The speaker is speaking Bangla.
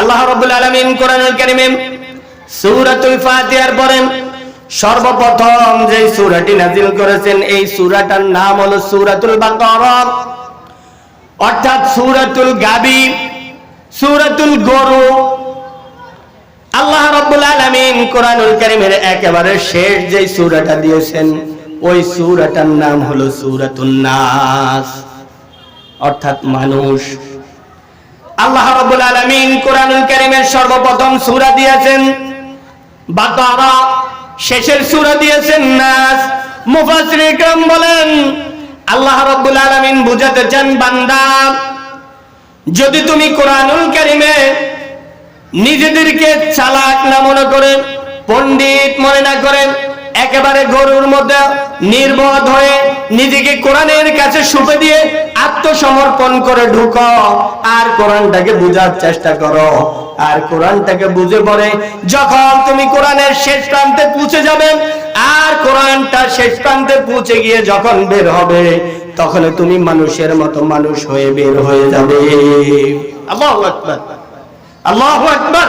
আল্লাহ রাব্বুল আলামিন কোরআনুল কারীমে সূরাতুল ফাতিহার পরে সর্বপ্রথম যে সূরাটি নাজিল করেছেন, এই সূরাটার নাম হলো সূরাতুল বাকারা। অর্থাৎ সূরাতুল গাবি, সূরাতুল গরু। আল্লাহ রাব্বুল আলামিন কোরআনুল কারীমের একেবারে শেষ যে সূরাটা দিয়েছেন, ওই সূরাটার নাম হলো সূরাতুন নাস। অর্থাৎ মানুষ আল্লাহ রাব্বুল আলামিন কোরআনুল কারীমের সর্বপ্রথম সূরা দিয়েছেন। বাকারা শেষের সূরা দিয়েছেন নাস। মুফাসসির ইকরাম বলেন, আল্লাহ রাব্বুল আলামিন বুঝাতে চান, বান্দা, যদি তুমি কোরআনুল কারীমে নিজেদেরকে চালাক না মনে করেন পণ্ডিত মনে না করেন একেবারে গরুর মধ্যে নির্বোধ হয়ে নিজেকে কোরআনের কাছে সুপে দিয়ে আত্মসমর্পণ করে ঢুকো। আর কোরআনটাকে বোঝার চেষ্টা করো। আর কোরআনটাকে বুঝে পড়ে যখন তুমি কোরআনের শেষ প্রান্তে পৌঁছে যাবে, আর কোরআনটা শেষ প্রান্তে পৌঁছে গিয়ে যখন বের হবে, তখন তুমি মানুষের মতো মানুষ হয়ে বের হয়ে যাবে। আল্লাহু আকবার। আল্লাহু আকবার।